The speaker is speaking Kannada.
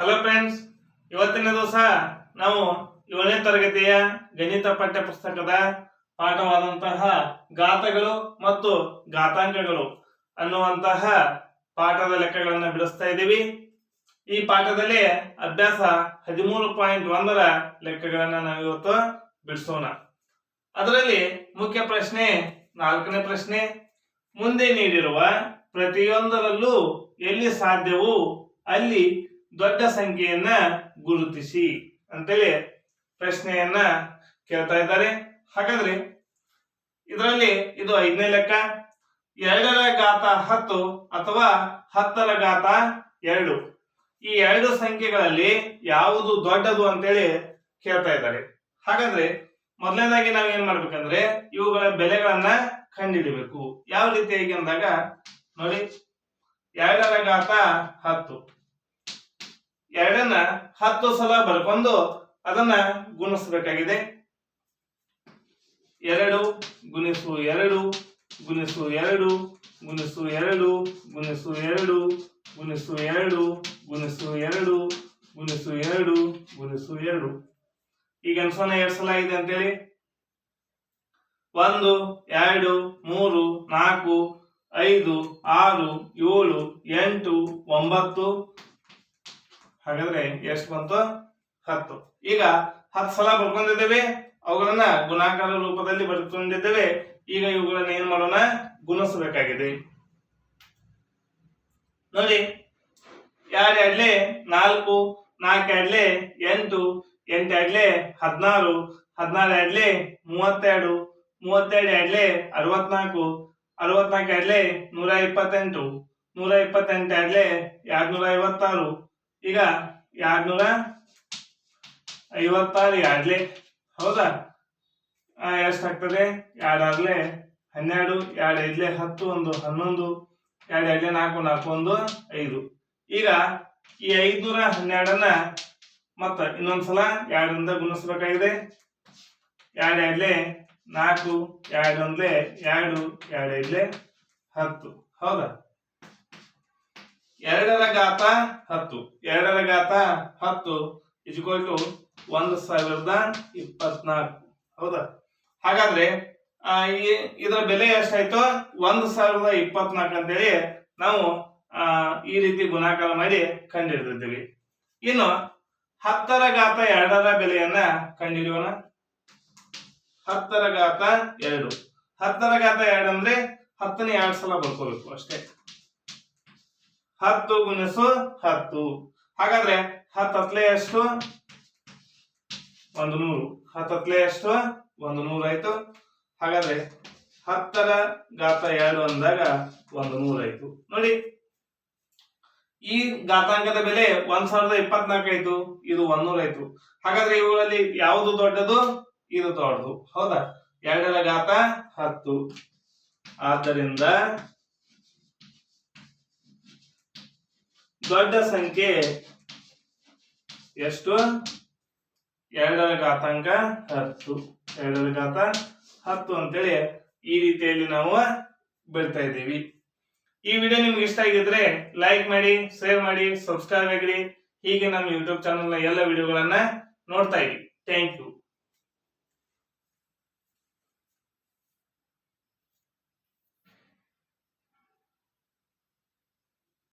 ಹಲೋ ಫ್ರೆಂಡ್ಸ್ ಇವತ್ತಿನ ದಿವಸ ನಾವು ಏಳನೇ ತರಗತಿಯ ಗಣಿತ ಪಠ್ಯ ಪುಸ್ತಕದ ಪಾಠವಾದಂತಹ ಗಾತಗಳು ಮತ್ತು ಘಾತಾಂಕಗಳು ಅನ್ನುವಂತಹ ಪಾಠದ ಲೆಕ್ಕಗಳನ್ನು ಬಿಡಿಸ್ತಾ ಇದ್ದೀವಿ. ಈ ಪಾಠದಲ್ಲಿ ಅಭ್ಯಾಸ ಹದಿಮೂರು ಪಾಯಿಂಟ್ ಒಂದರ ಲೆಕ್ಕಗಳನ್ನು ನಾವು ಇವತ್ತು ಬಿಡಿಸೋಣ. ಅದರಲ್ಲಿ ಮುಖ್ಯ ಪ್ರಶ್ನೆ, ನಾಲ್ಕನೇ ಪ್ರಶ್ನೆ, ಮುಂದೆ ನೀಡಿರುವ ಪ್ರತಿಯೊಂದರಲ್ಲೂ ಎಲ್ಲಿ ಸಾಧ್ಯವೋ ಅಲ್ಲಿ ದೊಡ್ಡ ಸಂಖ್ಯೆಯನ್ನ ಗುರುತಿಸಿ ಅಂತೇಳಿ ಪ್ರಶ್ನೆಯನ್ನ ಕೇಳ್ತಾ ಇದ್ದಾರೆ. ಹಾಗಾದ್ರೆ ಇದರಲ್ಲಿ ಇದು ಐದನೇ ಲೆಕ್ಕ, ಎರಡರ ಘಾತ ಹತ್ತು ಅಥವಾ ಹತ್ತರ ಘಾತ ಎರಡು. ಈ ಎರಡು ಸಂಖ್ಯೆಗಳಲ್ಲಿ ಯಾವುದು ದೊಡ್ಡದು ಅಂತೇಳಿ ಕೇಳ್ತಾ ಇದ್ದಾರೆ. ಹಾಗಾದ್ರೆ ಮೊದಲನೇದಾಗಿ ನಾವು ಏನ್ ಮಾಡ್ಬೇಕಂದ್ರೆ ಇವುಗಳ ಬೆಲೆಗಳನ್ನ ಕಂಡುಹಿಡಿಬೇಕು. ಯಾವ ರೀತಿಯಾಗಿ ಅಂದಾಗ ನೋಡಿ, ಎರಡರ ಘಾತ ಹತ್ತು. ಎರಡನ್ನ ಹತ್ತು ಸಲ ಬರ್ಕೊಂಡು ಅದನ್ನ ಗುಣಿಸಬೇಕಾಗಿದೆ. ಎರಡು ಗುಣಿಸು ಎರಡು ಗುಣಿಸು ಎರಡು ಗುಣಿಸು ಎರಡು ಗುಣಿಸು ಎರಡು ಗುಣಿಸು ಎರಡು ಗುಣಿಸು ಎರಡು ಗುಣಿಸು ಎರಡು ಗುಣಿಸು ಎರಡು. ಈಗ ಅನ್ಸೋಣ ಎರಡ್ ಸಲ ಇದೆ ಅಂತೇಳಿ. ಒಂದು, ಎರಡು, ಮೂರು, ನಾಲ್ಕು, ಐದು, ಆರು, ಏಳು, ಎಂಟು, ಒಂಬತ್ತು ಹಾಗಾದ್ರೆ ಎಷ್ಟು ಬಂತು? ಹತ್ತು. ಈಗ ಹತ್ತು ಸಲ ಬರ್ಕೊಂಡಿದ್ದೇವೆ, ಅವುಗಳನ್ನ ಗುಣಾಕಾರ ರೂಪದಲ್ಲಿ ಬರ್ಕೊಂಡಿದ್ದೇವೆ, ಈಗ ಇವುಗಳನ್ನ ಏನ್ ಮಾಡೋಣ? ಗುಣಿಸಬೇಕಾಗಿದೆ. ನೋಡಿ ಎರಡ್ಲೆ ನಾಲ್ಕು ನಾಲ್ಕು ಎರಡ್ಲೆ ಎಂಟು ಎಂಟು ಹದಿನಾರು ಹದಿನಾರು ಎರಡ್ಲೆ ಮೂವತ್ತೆರಡು ಮೂವತ್ತೆರಡು ಆಡ್ಲೆ ಅರವತ್ನಾಲ್ಕು ಅರವತ್ನಾಲ್ಕು ಆಡ್ಲೆ ನೂರ ಇಪ್ಪತ್ತೆಂಟು ನೂರ ಇಪ್ಪತ್ತೆಂಟು ಅಡಲೆ ಎರಡು ನೂರ ಐವತ್ತಾರು ಈಗ ಎರಡ್ನೂರ ಐವತ್ತಾರು ಎರಡ್ಲೆ ಹೌದಾ? ಎಷ್ಟಾಗ್ತದೆ? ಎರಡಾಗ್ಲೆ ಹನ್ನೆರಡು ಎರಡು ಐದ್ಲೆ ಹತ್ತು, ಒಂದು, ಹನ್ನೊಂದು ಎರಡು ಐದ್ಲೆ ನಾಲ್ಕು ನಾಲ್ಕು, ಒಂದು, ಐದು. ಈಗ ಈ ಐದ್ನೂರ ಹನ್ನೆರಡನ್ನ ಮತ್ತ ಇನ್ನೊಂದ್ಸಲ ಎರಡರಿಂದ ಗುಣಿಸ್ಬೇಕಾಗಿದೆ? ಎರಡು ಎರಡ್ಲೆ ನಾಲ್ಕು ಎರಡು ಒಂದ್ಲೆ ಎರಡು ಎರಡು ಐದ್ಲೆ ಹತ್ತು. ಹೌದಾ? ಎರಡರ ಘಾತ ಹತ್ತು. ಎರಡರ ಘಾತ ಹತ್ತು ಇಜ್ಕೋಲ್ ಟು ಒಂದು ಸಾವಿರದ ಇಪ್ಪತ್ನಾಲ್ಕು. ಹೌದಾ? ಹಾಗಾದ್ರೆ ಇದರ ಬೆಲೆ ಎಷ್ಟಾಯ್ತು? ಒಂದು ಸಾವಿರದ ಇಪ್ಪತ್ನಾಲ್ಕು ಅಂತೇಳಿ ನಾವು ಈ ರೀತಿ ಗುಣಾಕಾರ ಮಾಡಿ ಕಂಡುಹಿಡಿದಿದ್ದೀವಿ. ಇನ್ನು, ಹತ್ತರ ಘಾತ ಎರಡರ ಬೆಲೆಯನ್ನ ಕಂಡುಹಿಡಿಯೋಣ. ಹತ್ತರ ಘಾತ ಎರಡು. ಹತ್ತರ ಘಾತ ಎರಡು ಅಂದ್ರೆ ಹತ್ತನೇ ಎರಡು ಸಲ ಬರ್ಕೋಬೇಕು ಅಷ್ಟೇ. ಹತ್ತು ಗುಣಿಸು ಹತ್ತು. ಹಾಗಾದ್ರೆ ಹತ್ತು ಹತ್ಲೆ ಎಷ್ಟು? ಒಂದು ನೂರು. ಹತ್ತು ಹತ್ಲೆ ಎಷ್ಟು? ಒಂದು ನೂರು ಆಯ್ತು. ಹಾಗಾದ್ರೆ ಹತ್ತರ ಘಾತ ಎರಡು ಅಂದಾಗ ಒಂದು ನೂರು ಆಯ್ತು. ನೋಡಿ, ಈ ಘಾತಾಂಕದ ಬೆಲೆ ಒಂದ್ ಸಾವಿರದ ಇಪ್ಪತ್ನಾಲ್ಕು ಆಯ್ತು. ಇದು ಒಂದೂರ ಆಯ್ತು. ಹಾಗಾದ್ರೆ ಇವುಗಳಲ್ಲಿ ಯಾವುದು ದೊಡ್ಡದು? ಇದು ದೊಡ್ಡದು. ಹೌದಾ? ಎರಡರ ಘಾತ ಹತ್ತು. ಆದ್ದರಿಂದ ದೊಡ್ಡ ಸಂಖ್ಯೆ ಎಷ್ಟು? ಎರಡರ ಘಾತಾಂಕ ಹತ್ತು. ಎರಡರ ಘಾತ ಹತ್ತು ಅಂತೇಳಿ ಈ ರೀತಿಯಲ್ಲಿ ನಾವು ಬಿಡ್ತಾ ಇದ್ದೀವಿ. ಈ ವಿಡಿಯೋ ನಿಮ್ಗೆ ಇಷ್ಟ ಆಗಿದ್ರೆ ಲೈಕ್ ಮಾಡಿ ಶೇರ್ ಮಾಡಿ ಸಬ್ಸ್ಕ್ರೈಬ್ ಆಗಿರಿ. ಹೀಗೆ ನಮ್ಮ ಯೂಟ್ಯೂಬ್ ಚಾನಲ್ನ ಎಲ್ಲ ವಿಡಿಯೋಗಳನ್ನ ನೋಡ್ತಾ ಇರಿ. Thank you